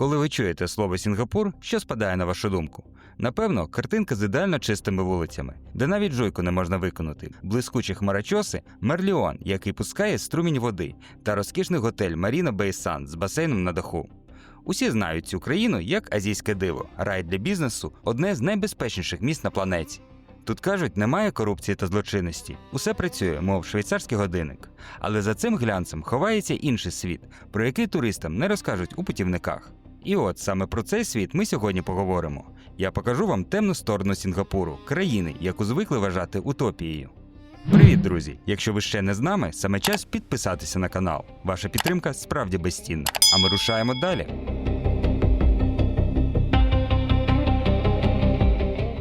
Коли ви чуєте слово Сінгапур, що спадає на вашу думку? Напевно, картинка з ідеально чистими вулицями, де навіть жуйку не можна виконати, блискучі хмарочоси, Мерліон, який пускає струмінь води, та розкішний готель Маріна Бейсан з басейном на даху. Усі знають цю країну як азійське диво, рай для бізнесу одне з найбезпечніших міст на планеті. Тут кажуть, немає корупції та злочинності. Усе працює, мов швейцарський годинник. Але за цим глянцем ховається інший світ, про який туристам не розкажуть у путівниках. І от саме про цей світ ми сьогодні поговоримо. Я покажу вам темну сторону Сінгапуру, країни, яку звикли вважати утопією. Привіт, друзі! Якщо ви ще не з нами, саме час підписатися на канал. Ваша підтримка справді безцінна. А ми рушаємо далі.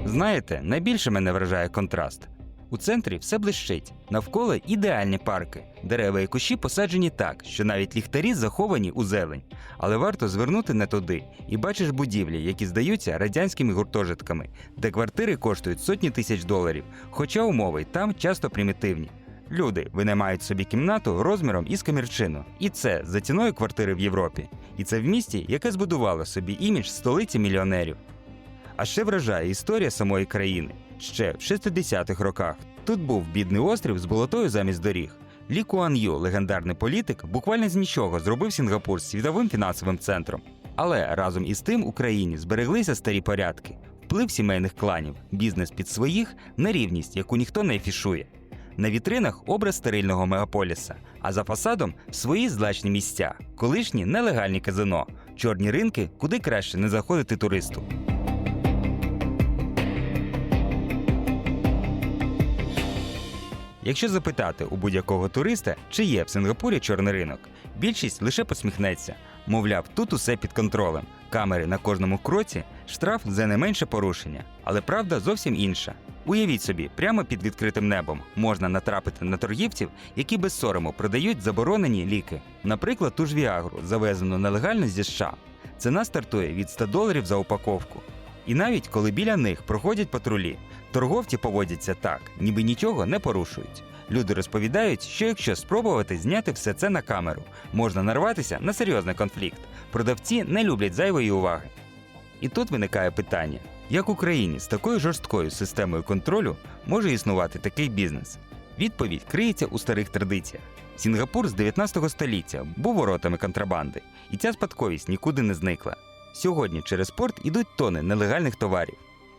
Знаєте, найбільше мене вражає контраст. У центрі все блищить, навколо ідеальні парки, дерева і кущі посаджені так, що навіть ліхтарі заховані у зелень. Але варто звернути не туди, і бачиш будівлі, які здаються радянськими гуртожитками, де квартири коштують сотні тисяч доларів, хоча умови там часто примітивні. Люди винаймають собі кімнату розміром із камірчину, і це за ціною квартири в Європі. І це в місті, яке збудувало собі імідж столиці мільйонерів. А ще вражає історія самої країни. Ще в 60-х роках тут був бідний острів з болотою замість доріг. Лі Куан Ю, легендарний політик, буквально з нічого зробив Сінгапур світовим фінансовим центром. Але разом із тим у країні збереглися старі порядки, вплив сімейних кланів, бізнес під своїх, нерівність, яку ніхто не афішує. На вітринах образ стерильного мегаполіса, а за фасадом свої злачні місця, колишні нелегальні казино, чорні ринки, куди краще не заходити туристу. Якщо запитати у будь-якого туриста, чи є в Сингапурі чорний ринок, більшість лише посміхнеться. Мовляв, тут усе під контролем. Камери на кожному кроці, штраф за не менше порушення. Але правда зовсім інша. Уявіть собі, прямо під відкритим небом можна натрапити на торгівців, які без сорому продають заборонені ліки. Наприклад, ту ж Віагру, завезену нелегально зі США. Ціна стартує від 100 доларів за упаковку. І навіть коли біля них проходять патрулі, торговці поводяться так, ніби нічого не порушують. Люди розповідають, що якщо спробувати зняти все це на камеру, можна нарватися на серйозний конфлікт. Продавці не люблять зайвої уваги. І тут виникає питання: як Україні з такою жорсткою системою контролю може існувати такий бізнес? Відповідь криється у старих традиціях. Сінгапур з 19 століття був воротами контрабанди, і ця спадковість нікуди не зникла. Сьогодні через порт ідуть тони нелегальних товарів.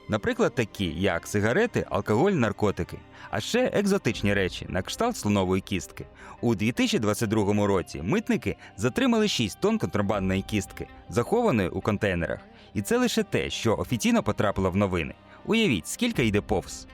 Наприклад, такі, як сигарети, алкоголь, наркотики, а ще екзотичні речі на кшталт слонової кістки. У 2022 році митники затримали 6 тонн контрабандної кістки, захованої у контейнерах. І це лише те, що офіційно потрапило в новини. Уявіть, скільки йде повз.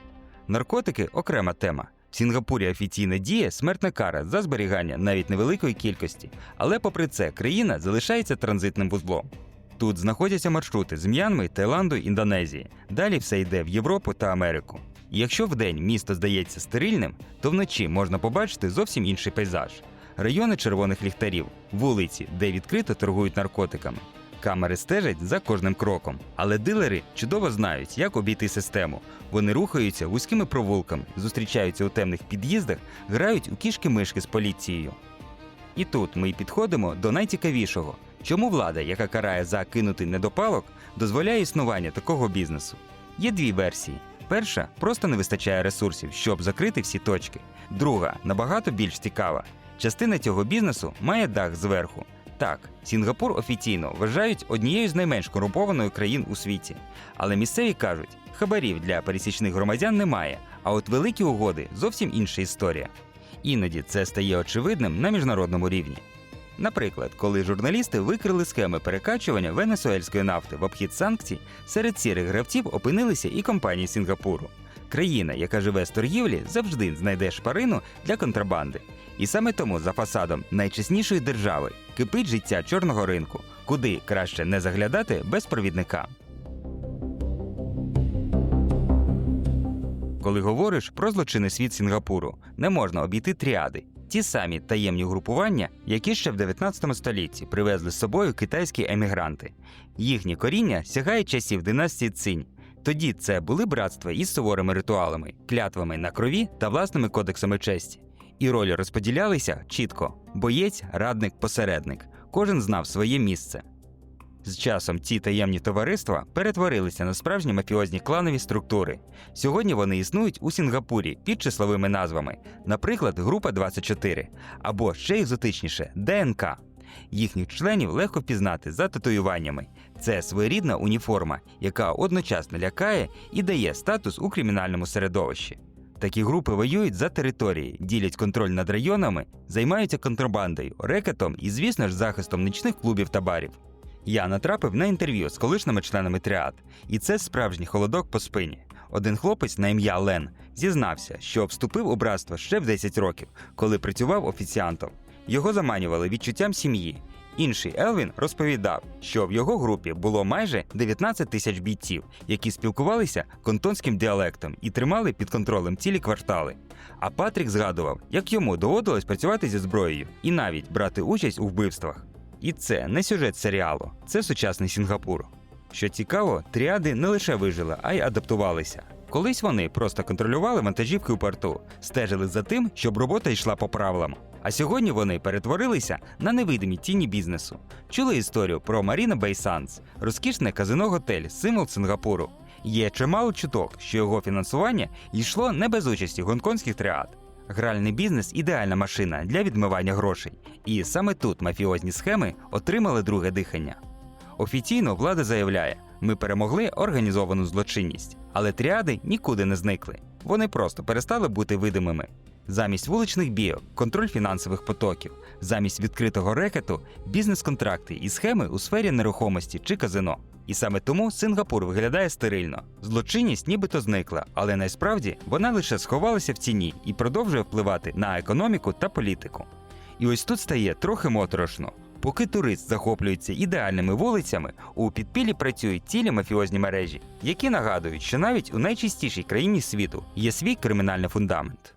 Наркотики окрема тема. В Сінгапурі офіційно діє смертна кара за зберігання навіть невеликої кількості, але попри це країна залишається транзитним вузлом. Тут знаходяться маршрути з М'янми, Таїланду, Індонезії. Далі все йде в Європу та Америку. Якщо вдень місто здається стерильним, то вночі можна побачити зовсім інший пейзаж: райони червоних ліхтарів, вулиці, де відкрито торгують наркотиками. Камери стежать за кожним кроком, але дилери чудово знають, як обійти систему. Вони рухаються вузькими провулками, зустрічаються у темних під'їздах, грають у кішки-мишки з поліцією. І тут ми підходимо до найцікавішого. Чому влада, яка карає за кинутий недопалок, дозволяє існування такого бізнесу? Є дві версії. Перша просто не вистачає ресурсів, щоб закрити всі точки. Друга набагато більш цікава. Частина цього бізнесу має дах зверху. Так, Сінгапур офіційно вважають однією з найменш корумпованих країн у світі. Але місцеві кажуть, хабарів для пересічних громадян немає, а от великі угоди зовсім інша історія. Іноді це стає очевидним на міжнародному рівні. Наприклад, коли журналісти викрили схеми перекачування венесуельської нафти в обхід санкцій, серед сірих гравців опинилися і компанії Сінгапуру. Країна, яка живе з торгівлі, завжди знайде шпарину для контрабанди. І саме тому за фасадом найчеснішої держави кипить життя чорного ринку, куди краще не заглядати без провідника. Коли говориш про злочинний світ Сінгапуру, не можна обійти тріади. Ті самі таємні групування, які ще в 19 столітті привезли з собою китайські емігранти. Їхнє коріння сягає часів династії Цинь. Тоді це були братства із суворими ритуалами, клятвами на крові та власними кодексами честі. І ролі розподілялися чітко: боєць, радник, посередник. Кожен знав своє місце. З часом ці таємні товариства перетворилися на справжні мафіозні кланові структури. Сьогодні вони існують у Сінгапурі під числовими назвами, наприклад, Група 24 або ще екзотичніше ДНК. Їхніх членів легко впізнати за татуюваннями. Це своєрідна уніформа, яка одночасно лякає і дає статус у кримінальному середовищі. Такі групи воюють за території, ділять контроль над районами, займаються контрабандою, рекетом і, звісно ж, захистом нічних клубів та барів. Я натрапив на інтерв'ю з колишніми членами тріад, і це справжній холодок по спині. Один хлопець на ім'я Лен зізнався, що вступив у братство ще в 10 років, коли працював офіціантом. Його заманювали відчуттям сім'ї. Інший Елвін розповідав, що в його групі було майже 19 тисяч бійців, які спілкувалися контонським діалектом і тримали під контролем цілі квартали. А Патрік згадував, як йому доводилось працювати зі зброєю і навіть брати участь у вбивствах. І це не сюжет серіалу, це сучасний Сінгапур. Що цікаво, тріади не лише вижили, а й адаптувалися. Колись вони просто контролювали вантажівки у порту, стежили за тим, щоб робота йшла по правилам. А сьогодні вони перетворилися на невидимі тіні бізнесу. Чули історію про Marina Bay Sands, розкішне казино-готель, символ Сингапуру. Є чимало чуток, що його фінансування йшло не без участі гонконгських тріад. Гральний бізнес ідеальна машина для відмивання грошей. І саме тут мафіозні схеми отримали друге дихання. Офіційно влада заявляє, ми перемогли організовану злочинність, але тріади нікуди не зникли. Вони просто перестали бути видимими. Замість вуличних бійок, контроль фінансових потоків, замість відкритого рекету, бізнес-контракти і схеми у сфері нерухомості чи казино. І саме тому Сингапур виглядає стерильно. Злочинність нібито зникла, але насправді вона лише сховалася в тіні і продовжує впливати на економіку та політику. І ось тут стає трохи моторошно. Поки турист захоплюється ідеальними вулицями, у підпіллі працюють цілі мафіозні мережі, які нагадують, що навіть у найчистішій країні світу є свій кримінальний фундамент.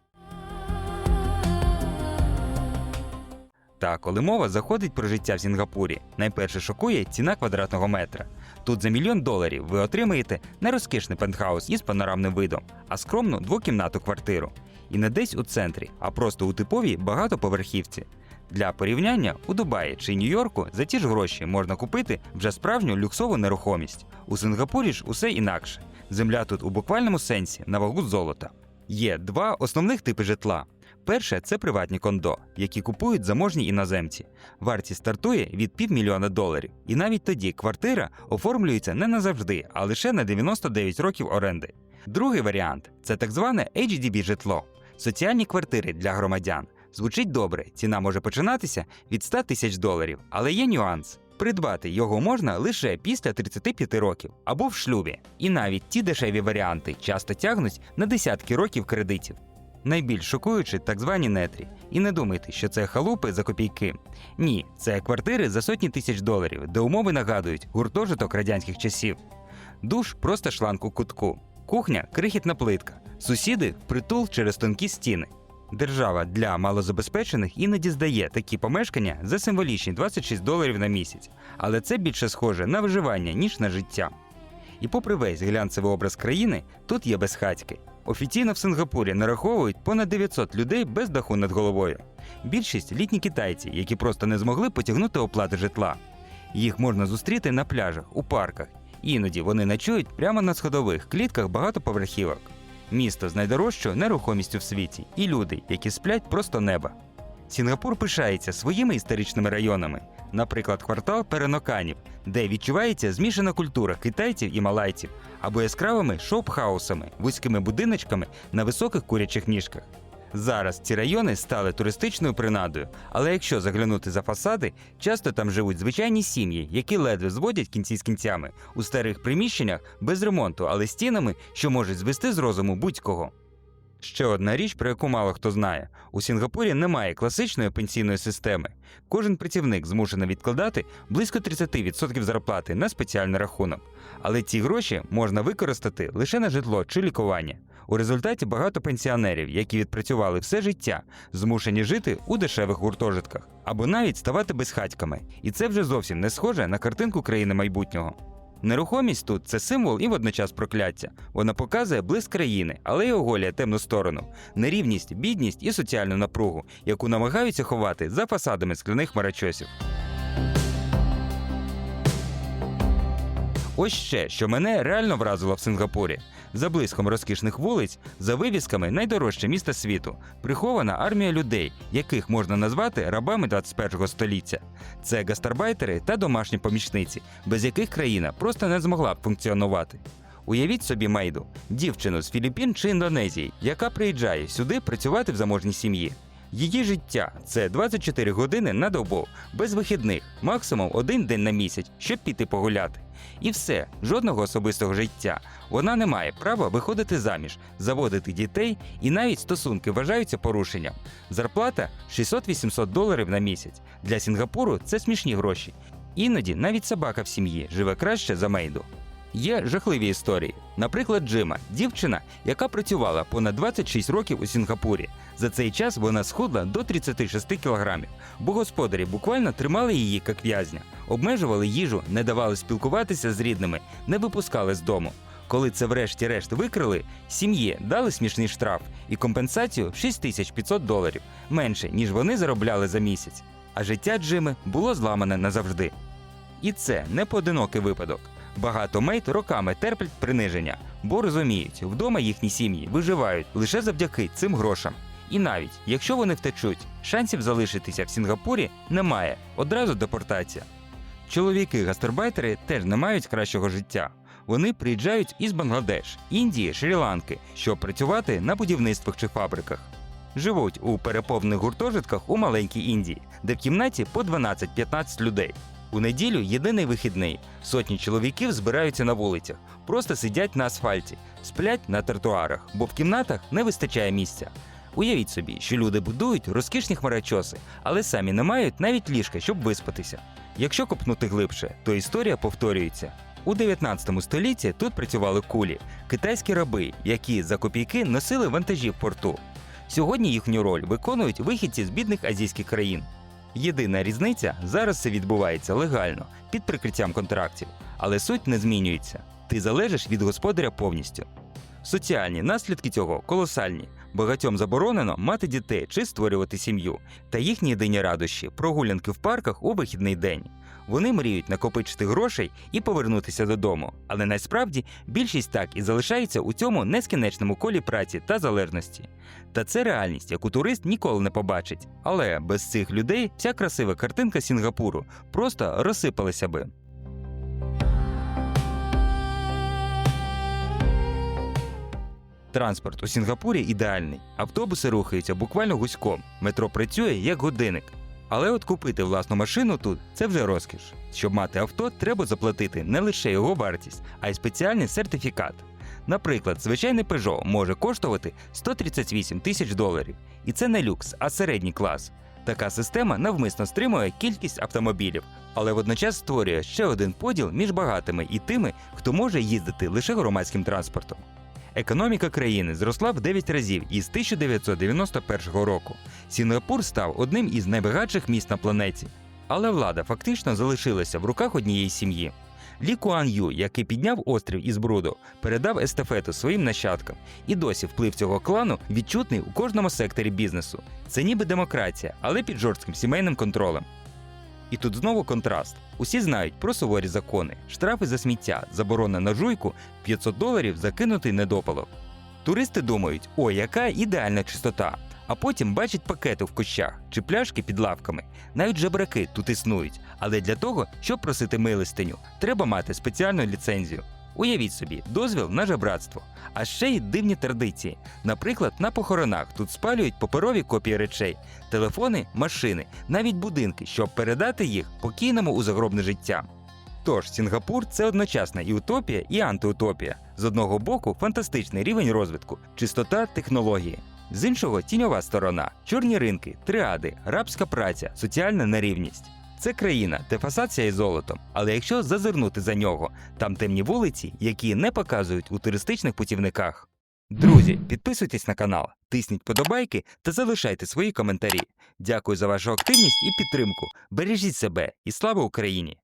Та коли мова заходить про життя в Сінгапурі, найперше шокує ціна квадратного метра. Тут за мільйон доларів ви отримаєте не розкішний пентхаус із панорамним видом, а скромну двокімнату квартиру. І не десь у центрі, а просто у типовій багатоповерхівці. Для порівняння у Дубаї чи Нью-Йорку за ті ж гроші можна купити вже справжню люксову нерухомість. У Сингапурі ж усе інакше. Земля тут у буквальному сенсі на вагу золота. Є два основних типи житла. Перше це приватні кондо, які купують заможні іноземці. Вартість стартує від півмільйона доларів. І навіть тоді квартира оформлюється не назавжди, а лише на 99 років оренди. Другий варіант це так зване HDB житло соціальні квартири для громадян. Звучить добре, ціна може починатися від 100 тисяч доларів, але є нюанс. Придбати його можна лише після 35 років або в шлюбі. І навіть ті дешеві варіанти часто тягнуть на десятки років кредитів. Найбільш шокуючи так звані нетрі. І не думайте, що це халупи за копійки. Ні, це квартири за сотні тисяч доларів, де умови нагадують гуртожиток радянських часів. Душ просто шланг у кутку, кухня крихітна плитка, сусіди притул через тонкі стіни. Держава для малозабезпечених іноді здає такі помешкання за символічні 26 доларів на місяць, але це більше схоже на виживання, ніж на життя. І попри весь глянцевий образ країни, тут є безхатьки. Офіційно в Сингапурі нараховують понад 900 людей без даху над головою. Більшість літні китайці, які просто не змогли потягнути оплати житла. Їх можна зустріти на пляжах, у парках. Іноді вони ночують прямо на сходових клітках багатоповерхівок. Місто з найдорожчою нерухомістю в світі, і люди, які сплять просто неба. Сінгапур пишається своїми історичними районами, наприклад, квартал переноканів, де відчувається змішана культура китайців і малайців, або яскравими шоп-хаусами, вузькими будиночками на високих курячих ніжках. Зараз ці райони стали туристичною принадою, але якщо заглянути за фасади, часто там живуть звичайні сім'ї, які ледве зводять кінці з кінцями у старих приміщеннях без ремонту, але стінами, що можуть звести з розуму будь-кого. Ще одна річ, про яку мало хто знає: у Сінгапурі немає класичної пенсійної системи. Кожен працівник змушений відкладати близько 30% зарплати на спеціальний рахунок. Але ці гроші можна використати лише на житло чи лікування. У результаті багато пенсіонерів, які відпрацювали все життя, змушені жити у дешевих гуртожитках або навіть ставати безхатьками. І це вже зовсім не схоже на картинку країни майбутнього. Нерухомість тут це символ і водночас прокляття. Вона показує блиск країни, але й оголює темну сторону, нерівність, бідність і соціальну напругу, яку намагаються ховати за фасадами скляних марачосів. Ось ще, що мене реально вразило в Сингапурі. За блиском розкішних вулиць, за вивісками найдорожче місто світу, прихована армія людей, яких можна назвати рабами 21 століття. Це гастарбайтери та домашні помічниці, без яких країна просто не змогла б функціонувати. Уявіть собі Мейду, дівчину з Філіппін чи Індонезії, яка приїжджає сюди працювати в заможній сім'ї. Її життя це 24 години на добу, без вихідних, максимум один день на місяць, щоб піти погуляти. І все, жодного особистого життя. Вона не має права виходити заміж, заводити дітей, і навіть стосунки вважаються порушенням. Зарплата 600-800 доларів на місяць. Для Сінгапуру це смішні гроші. Іноді навіть собака в сім'ї живе краще за мейду. Є жахливі історії. Наприклад, Джима, дівчина, яка працювала понад 26 років у Сінгапурі. За цей час вона схудла до 36 кілограмів, бо господарі буквально тримали її як в'язня, обмежували їжу, не давали спілкуватися з рідними, не випускали з дому. Коли це врешті-решт викрили, сім'ї дали смішний штраф і компенсацію в 6500 доларів менше, ніж вони заробляли за місяць. А життя Джими було зламане назавжди. І це не поодинокий випадок. Багато мейт роками терплять приниження, бо розуміють, вдома їхні сім'ї виживають лише завдяки цим грошам. І навіть якщо вони втечуть, шансів залишитися в Сінгапурі немає, одразу депортація. Чоловіки-гастарбайтери теж не мають кращого життя. Вони приїжджають із Бангладеш, Індії, Шрі-Ланки, щоб працювати на будівництвах чи фабриках. Живуть у переповнених гуртожитках у маленькій Індії, де в кімнаті по 12-15 людей. У неділю єдиний вихідний. Сотні чоловіків збираються на вулицях, просто сидять на асфальті, сплять на тротуарах, бо в кімнатах не вистачає місця. Уявіть собі, що люди будують розкішні хмарочоси, але самі не мають навіть ліжка, щоб виспатися. Якщо копнути глибше, то історія повторюється. У 19 столітті тут працювали кулі, китайські раби, які за копійки носили вантажі в порту. Сьогодні їхню роль виконують вихідці з бідних азійських країн. Єдина різниця зараз це відбувається легально, під прикриттям контрактів, але суть не змінюється. Ти залежиш від господаря повністю. Соціальні наслідки цього колосальні. Багатьом заборонено мати дітей чи створювати сім'ю, та їхні єдині радощі прогулянки в парках у вихідний день. Вони мріють накопичити грошей і повернутися додому, але насправді більшість так і залишається у цьому нескінченному колі праці та залежності. Та це реальність, яку турист ніколи не побачить. Але без цих людей вся красива картинка Сінгапуру просто розсипалася би. Транспорт у Сінгапурі ідеальний. Автобуси рухаються буквально гуськом, метро працює як годинник. Але от купити власну машину тут це вже розкіш. Щоб мати авто, треба заплатити не лише його вартість, а й спеціальний сертифікат. Наприклад, звичайний Peugeot може коштувати 138 тисяч доларів. І це не люкс, а середній клас. Така система навмисно стримує кількість автомобілів, але водночас створює ще один поділ між багатими і тими, хто може їздити лише громадським транспортом. Економіка країни зросла в 9 разів із 1991 року. Сінгапур став одним із найбагатших міст на планеті. Але влада фактично залишилася в руках однієї сім'ї. Лі Куан Ю, який підняв острів із бруду, передав естафету своїм нащадкам, і досі вплив цього клану відчутний у кожному секторі бізнесу. Це ніби демократія, але під жорстким сімейним контролем. І тут знову контраст. Усі знають про суворі закони, штрафи за сміття, заборона на жуйку, 500 доларів закинутий недопалок. Туристи думають, о, яка ідеальна чистота. А потім бачать пакети в кущах чи пляшки під лавками. Навіть жебраки тут існують. Але для того, щоб просити милистиню, треба мати спеціальну ліцензію. Уявіть собі, дозвіл на жебратство, а ще й дивні традиції. Наприклад, на похоронах тут спалюють паперові копії речей, телефони, машини, навіть будинки, щоб передати їх покійному у загробне життя. Тож Сінгапур це одночасна і утопія, і антиутопія. З одного боку, фантастичний рівень розвитку, чистота технології. З іншого тіньова сторона, чорні ринки, триади, рабська праця, соціальна нерівність. Це країна, де фасад сяє золотом, але якщо зазирнути за нього, там темні вулиці, які не показують у туристичних путівниках. Друзі, підписуйтесь на канал, тисніть подобайки та залишайте свої коментарі. Дякую за вашу активність і підтримку. Бережіть себе і слава Україні!